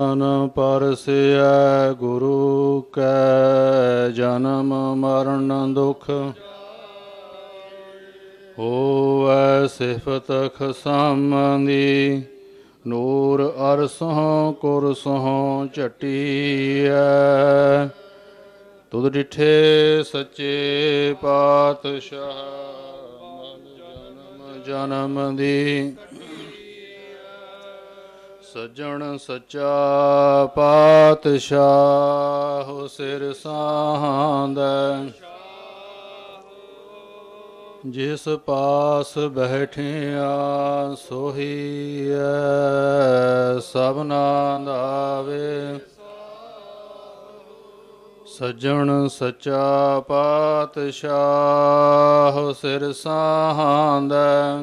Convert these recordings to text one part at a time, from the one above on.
ਅਨ ਪਰਸਿਐ ਗੁਰੂ ਕੈ ਜਨਮ ਮਰਨ ਦੁਖ। ਹੋਵੈ ਸਿਫਤ ਖਸਮੰਦੀ ਨੂਰ ਅਰਸੋਂ ਕੁਰਸੋਂ ਝਟੀਐ। ਤੁਧ ਡਿਠੇ ਸੱਚੇ ਪਾਤਸ਼ਾਹ ਮਨ ਜਨਮ ਜਨਮ ਦੀ। ਸੱਜਣ ਸੱਚਾ ਪਾਤਸ਼ਾਹ ਸਿਰ ਸਾਹੰਦਾ। ਜਿਸ ਪਾਸ ਬੈਠਿਆ ਸੋਹੀਐ ਸਭਨਾ ਦਾਵੇ ਸੱਜਣ ਸੱਚਾ ਪਾਤਸ਼ਾਹ ਸਿਰ ਸਾਹੰਦਾ।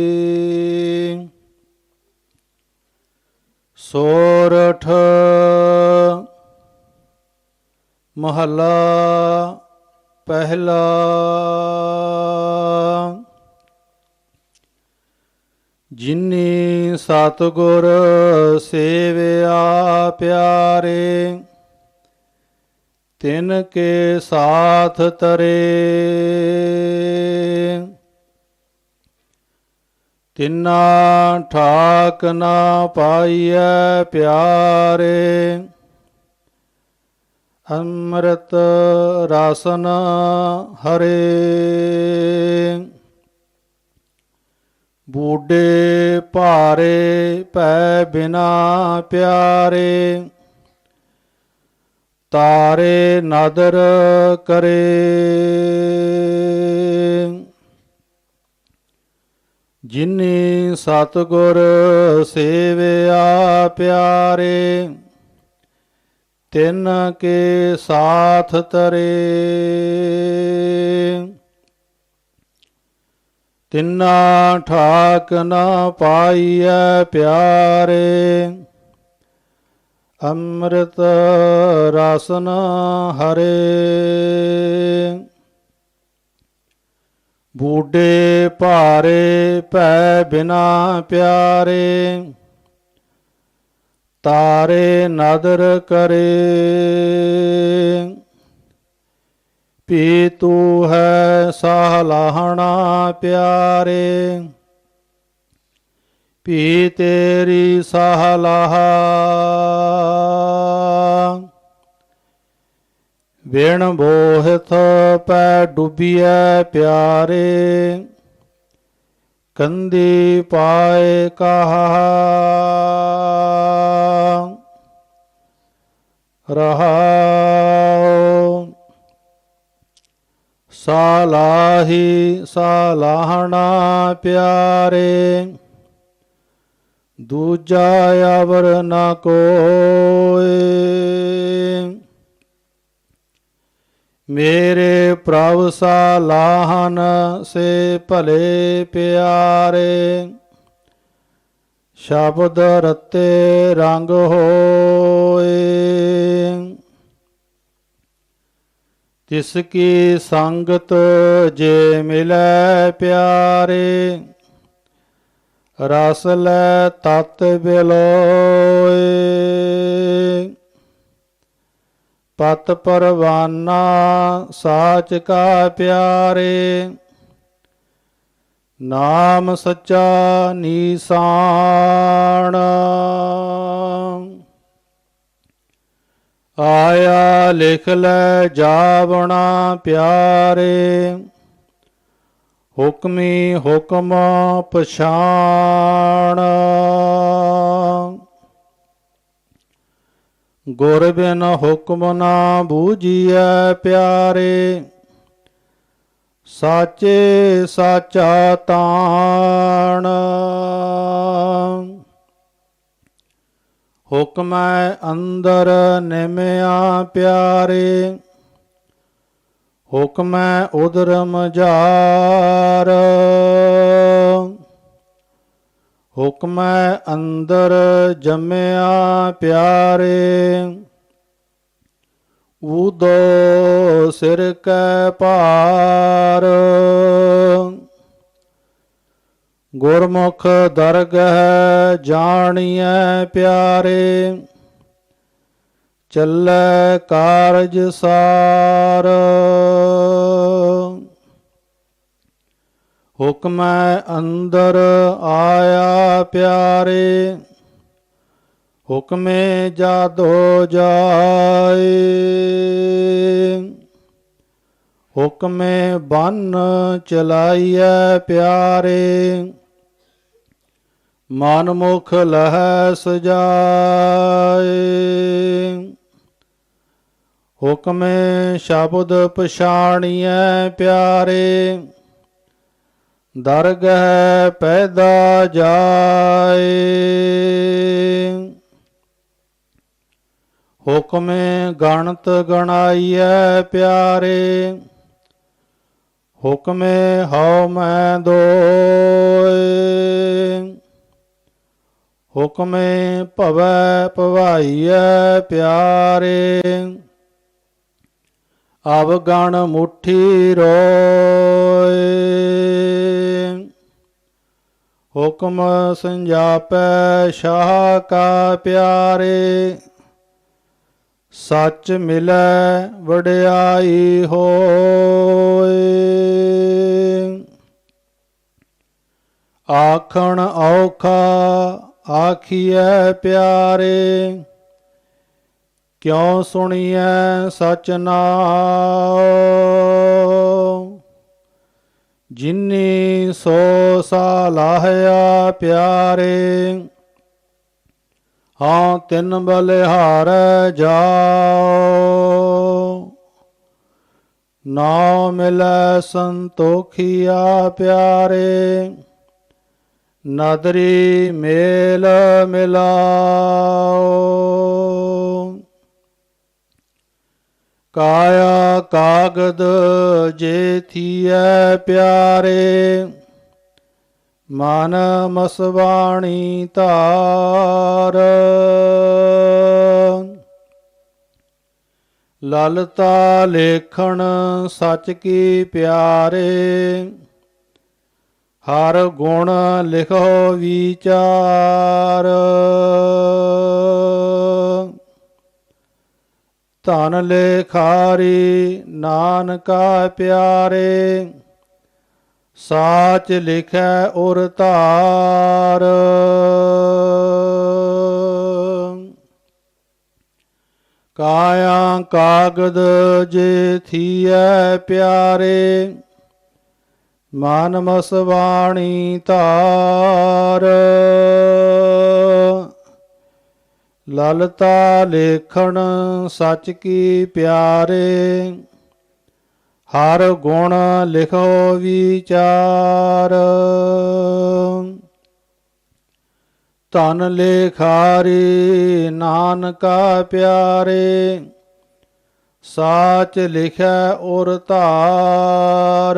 ਸੋਰਠ ਮਹੱਲਾ ਪਹਿਲਾ ਜਿਨੀ ਸਤਗੁਰ ਸੇਵਿਆ ਪਿਆਰੇ ਤਿਨ ਕੇ ਸਾਥ ਤਰੇ। ਤਿਨਾ ਠਾਕ ਨਾ ਪਾਈਐ ਪਿਆਰੇ, ਅੰਮ੍ਰਿਤ ਰਸਨ ਹਰੇ। ਬੂਡੇ ਭਾਰੇ ਪੈ ਬਿਨਾ ਪਿਆਰੇ, ਤਾਰੇ ਨਦਰ ਕਰੇ। ਜਿਨੀ ਸਤਗੁਰ ਸੇਵਿਆ ਪਿਆਰੇ, ਤਿਨ ਕੇ ਸਾਥ ਤਰੇ। ਤਿੰਨਾ ਠਾਕ ਨਾ ਪਾਈਐ ਪਿਆਰੇ, ਅੰਮ੍ਰਿਤ ਰਸਨ ਹਰੇ। ਬੂਡੇ ਭਾਰੇ ਭੈ ਬਿਨਾ ਪਿਆਰੇ, ਤਾਰੇ ਨਦਰ ਕਰੇ। ਪੀ ਤੂ ਹੈ ਸਹਲਾਹਣਾ ਪਿਆਰੇ, ਪੀ ਤੇਰੀ ਸਹਲਾਹਾ ਵਿਣ ਬੋਹਿਤ ਪੈ ਡੁੱਬੀਐ ਪਿਆਰੇ, ਕੰਦੀ ਪਾਏ ਕਹਾ ਰਹਾਉ। ਸਾਲਾਹੀ ਸਾਲਾਹਣਾ ਪਿਆਰੇ, ਦੂਜਾ ਅਵਰ ਨ ਕੋਏ। ਮੇਰੇ ਪ੍ਰਭ ਸਾਲਾਹਨ ਸੇ ਭਲੇ ਪਿਆਰੇ, ਸ਼ਬਦ ਰਤੇ ਰੰਗ ਹੋਏ। ਤਿਸ ਕੀ ਸੰਗਤ ਜੇ ਮਿਲੈ ਪਿਆਰੇ, ਰਸ ਲੈ ਤਤ ਬਿਲੋਏ। ਪਤ ਪਰਵਾਨਾ, ਸਾਚ ਕਾ ਪਿਆਰੇ। ਨਾਮ ਸੱਚਾ ਨੀਸਾਨ। ਆਇਆ ਲਿਖ ਲੈ ਜਾਵਣਾ ਪਿਆਰੇ। ਹੁਕਮੀ ਹੁਕਮ ਪਛਾਣ। ਗੁਰ ਬਿਨ ਹੁਕਮ ਨਾ ਬੂਝੀਐ ਪਿਆਰੇ, ਸਾਚੇ ਸਾਚਾ ਤਾਣ। ਹੁਕਮੈ ਅੰਦਰ ਨਿਮਿਆ ਪਿਆਰੇ, ਹੁਕਮੈ ਉਦਰਮ ਜਾਰ ਹੁਕਮੈ ਅੰਦਰ ਜੰਮਿਆ ਪਿਆਰੇ ਉਦੋ ਸਿਰ ਕੈ ਭਾਰ। ਗੁਰਮੁਖ ਦਰਗਹ ਜਾਣੀਐ ਪਿਆਰੇ, ਚੱਲੈ ਕਾਰਜ ਸਾਰ। ਹੁਕਮੈ ਅੰਦਰ ਆਇਆ ਪਿਆਰੇ, ਹੁਕਮੇ ਜਾਦੋ ਜਾਏ। ਹੁਕਮੇ ਬੰਨ ਚਲਾਈਐ ਪਿਆਰੇ, ਮਨ ਮੁਖ ਲਹਿ ਸਜਾਏ ਹੁਕਮੇ ਸ਼ਬਦ ਪਛਾਣੀਐ ਪਿਆਰੇ ਦਰਗਹਿ ਪੈਦਾ ਜਾਏ। ਹੁਕਮੇ ਗਣਤ ਗਣਾਈਐ ਪਿਆਰੇ। ਹੁਕਮੇ ਹਉ ਮੈਂ ਦੋਏ। ਹੁਕਮੇ ਭਵੈ ਭਵਾਈਐ ਪਿਆਰੇ। ਅਬ ਗਣ ਮੁਠੀ ਰੋਏ। ਹੁਕਮ ਸੰਜਾਪੈ ਸ਼ਾਹ ਕਾ ਪਿਆਰੇ, ਸੱਚ ਮਿਲੈ ਵਡਿਆਈ ਹੋਏ। ਆਖਣ ਔਖਾ ਆਖੀਐ ਪਿਆਰੇ, ਕਿਉ ਸੁਣੀਐ ਸਚ ਨਾਉ ਜਿਨੀ ਸੋ ਸਾਲਾਹਿਆ ਪਿਆਰੇ, ਹਾਂ ਤਿੰਨ ਬਲਿਹਾਰ ਜਾਓ। ਨਾ ਮਿਲੈ ਸੰਤੋਖੀਆ ਪਿਆਰੇ, ਨਦਰੀ ਮੇਲ ਮਿਲਾਓ। ਕਾਇਆ ਕਾਗਦ ਜੇ ਥੀਐ ਪਿਆਰੇ, ਮਨ ਮਸਵਾਣੀ ਧਾਰ। ਲਲਤਾ ਲੇਖਣ ਸਚ ਕੀ ਪਿਆਰੇ, ਹਰ ਗੁਣ ਲਿਖੋ ਵਿਚਾਰ। ਧਨ ਲੇਖਾਰੀ ਨਾਨਕਾ ਪਿਆਰੇ, ਸਾਚ ਲਿਖੈ ਉਰ ਧਾਰ। ਕਾਇਆ ਕਾਗਦ ਜੇ ਥੀਐ ਪਿਆਰੇ, ਮਨ ਮਸਵਾਣੀ ਧਾਰ। ਲਲਤਾ ਲੇਖਣ ਸਚ ਕੀ ਪਿਆਰੇ, ਹਰ ਗੁਣ ਲਿਖੋ ਵਿਚਾਰ। ਧਨ ਲੇਖਾਰੀ ਨਾਨਕਾ ਪਿਆਰੇ, ਸਾਚ ਲਿਖੈ ਔਰ ਧਾਰ।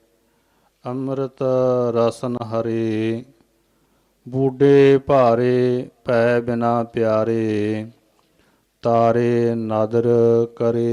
ਅੰਮ੍ਰਿਤ ਰਸਨ ਹਰੇ ਬੂਡੇ ਭਾਰੇ ਪੈ ਬਿਨਾ ਪਿਆਰੇ ਤਾਰੇ ਨਾਦਰ ਕਰੇ।